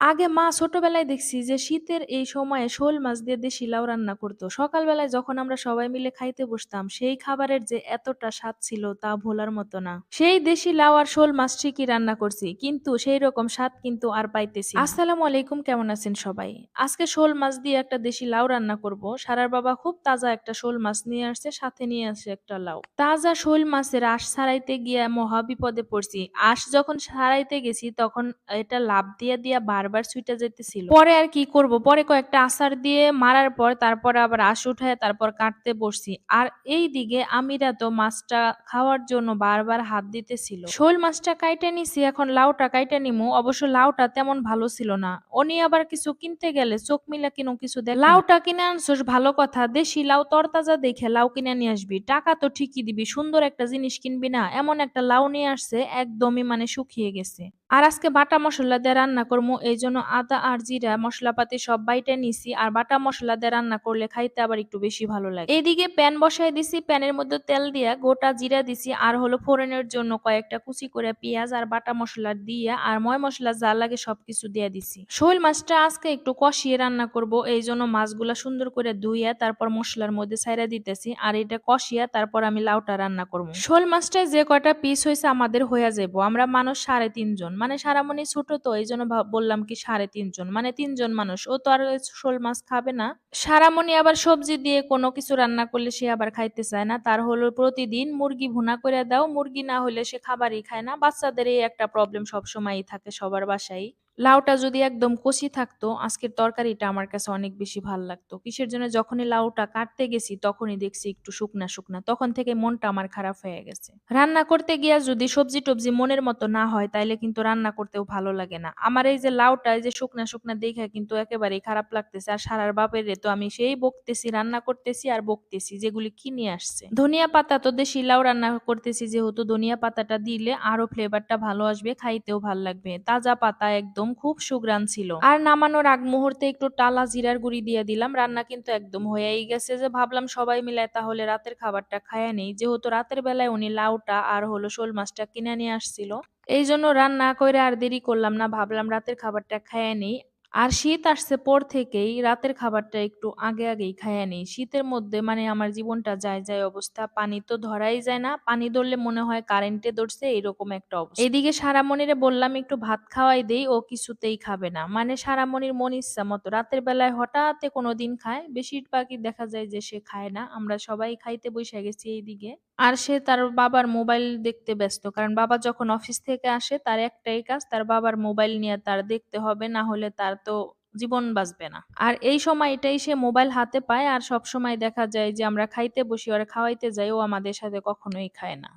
আগে মা ছোটবেলায় দেখছি যে শীতের এই সময়ে শোল মাছ দিয়ে দেশি লাউ রান্না করতো। সকালবেলায় যখন আমরা সবাই মিলে খাইতে বসতাম, সেই খাবারের যে এতটা স্বাদ ছিল তা ভোলার মতো না। সেই দেশি লাউ আর শোল মাছ ঠিকই রান্না করছি, কিন্তু সেই রকম স্বাদ কিন্তু আর পাইতেছি। আসসালামু আলাইকুম, কেমন আছেন সবাই? আজকে শোল মাছ দিয়ে একটা দেশি লাউ রান্না করব। সারার বাবা খুব তাজা একটা শোল মাছ নিয়ে আসছে, সাথে নিয়ে আসছে একটা লাউ। তাজা শোল মাছের আশ ছাড়াইতে গিয়ে মহাবিপদে পড়ছি। আশ যখন ছাড়াইতে গেছি, তখন এটা লাভ দিয়ে দিয়া বারবার ছুটে যেতেছিল পরে আর কি করব? পরে কয়েকটা আচার দিয়ে মারার পর তারপরে আবার আঁশ উঠায় তারপর কাটতে বসছি। আর এই দিকে আমিরা তো মাছটা খাওয়ার জন্য বারবার হাত দিতেছিল। শোল মাছটা কাইটে নিছি, এখন লাউটা কাইটে নিমু। অবশ্য লাউটা তেমন ভালো ছিল না। উনি আবার কিছু কিনতে গেলে চোখ মিলা কিনো কিছু দেখ। লাউটা কিনে আনছোস, ভালো কথা। দেশি লাউ তরতাজা দেখে লাউ কিনে নিয়ে আসবি। টাকা তো ঠিকই দিবি, সুন্দর একটা জিনিস কিনবি না। এমন একটা লাউ নিয়ে আসছে, একদমই মানে শুকিয়ে গেছে। আর আজকে বাটা মশলা দিয়ে রান্না করব এই জন্য আদা আর জিরা মশলাপাতি সব বাইটে নিছি আর বাটা মশলা দিয়ে রান্না করলে খাইতে আবার একটু বেশি ভালো লাগে। এইদিকে প্যান বসাই দিছি, প্যানের মধ্যে তেল দিয়া গোটা জিরা দিছি আর হলো ফোড়নের জন্য কয়েকটা কুচি করে পেঁয়াজ আর বাটা মশলা দিয়ে আর ময় মশলা যা লাগে সবকিছু দিয়ে দিছি। শোল মাছটা আজকে একটু কষিয়ে রান্না করব এই জন্য মাছগুলা সুন্দর করে ধুইয়া তারপর মশলার মধ্যে ছাইরা দিতেছি আর এটা কষিয়া তারপর আমি লাউটা রান্না করব। শোল মাছটায় যে কয়টা পিস হয়েছে আমাদের হইয়া যাব আমরা মানুষ সাড়ে তিনজন মানে সারামণি ছোট তো এই জন্য বললাম কি সাড়ে তিনজন। মানে তিনজন মানুষ। ও তো আর শোল মাছ খাবে না। সারামণি আবার সবজি দিয়ে কোনো কিছু রান্না করলে সে আবার খাইতে চায় না। তার হলো প্রতিদিন মুরগি ভুনা করে দাও। মুরগি না হলে সে খাবারই খায় না। বাচ্চাদের এই একটা প্রবলেম সবসময়ই থাকে সবার বাসায়। লাউটা যদি একদম কষি থাকতো, আজকের তরকারিটা আমার কাছে অনেক বেশি ভালো লাগতো। কিসের জন্য? যখনই লাউটা কাটতে গেছি, তখনই দেখছি একটু শুকনা শুকনা। তখন থেকে মনটা আমার খারাপ হয়ে গেছে। রান্না করতে গিয়া যদি সবজি টবজি মনের মতো না হয়, তাইলে কিন্তু রান্না করতেও ভালো লাগে না। আমার এই যে লাউটা, এই যে শুকনা শুকনা দেখে কিন্তু একেবারেই খারাপ লাগতেছে। আর সারার বাপের তো আমি সেই বকতেছি, রান্না করতেছি আর বকতেছি, যেগুলি কিনে আসছে। ধনিয়া পাতা তো দেশি লাউ রান্না করতেছি, যেহেতু ধনিয়া পাতাটা দিলে আরও ফ্লেভারটা ভালো আসবে, খাইতেও ভালো লাগবে। তাজা পাতা একদম খুব সুগ্রান ছিল। আর নামানোর আগ মুহূর্তে একটু টালা জিরার গুঁড়ি দিয়ে দিলাম। রান্না কিন্তু একদম হয়েই গেছে যে ভাবলাম সবাই মিলে তাহলে রাতের খাবারটা খায়া নেই। যেহেতু রাতের বেলায় উনি লাউটা আর হলো শোল মাছটা কিনে নিয়ে আসছিল। এই জন্য রান্না করে আর দেরি করলাম না। ভাবলাম রাতের খাবারটা খায়া নেই। আর শীত আসছে পর থেকেই, রাতের খাবারটা একটু আগে আগেই খাইয়া নেই। শীতের মধ্যে মানে আমার জীবনটা যায় যায় অবস্থা। পানি তো ধরাই যায় না। পানি ধরলে মনে হয় কারেন্টে ধরছে, এরকম একটা অবস্থা। এদিকে সারামণিরে বললাম, একটু ভাত খাওয়াই দেই, ও কিছুতেই খাবে না। মানে সারামণির মন ইচ্ছা মতো। রাতের বেলায় হঠাৎ কোনো দিন খায়। বেশিরভাগই দেখা যায় যে সে খায় না। আমরা সবাই খাইতে বসে গেছি এইদিকে। আর সে তার বাবার মোবাইল দেখতে ব্যস্ত। কারণ বাবা যখন অফিস থেকে আসে, তার একটাই কাজ, তার বাবার মোবাইল নিয়ে তার দেখতে হবে, না হলে তার তো জীবন বাঁচবে না। আর এই সময় এটাই সে মোবাইল হাতে পায়, আর সব সময় দেখা যায় যে আমরা খাইতে বসি আর খাওয়াইতে যাই ও আমাদের সাথে কখনোই খায় না।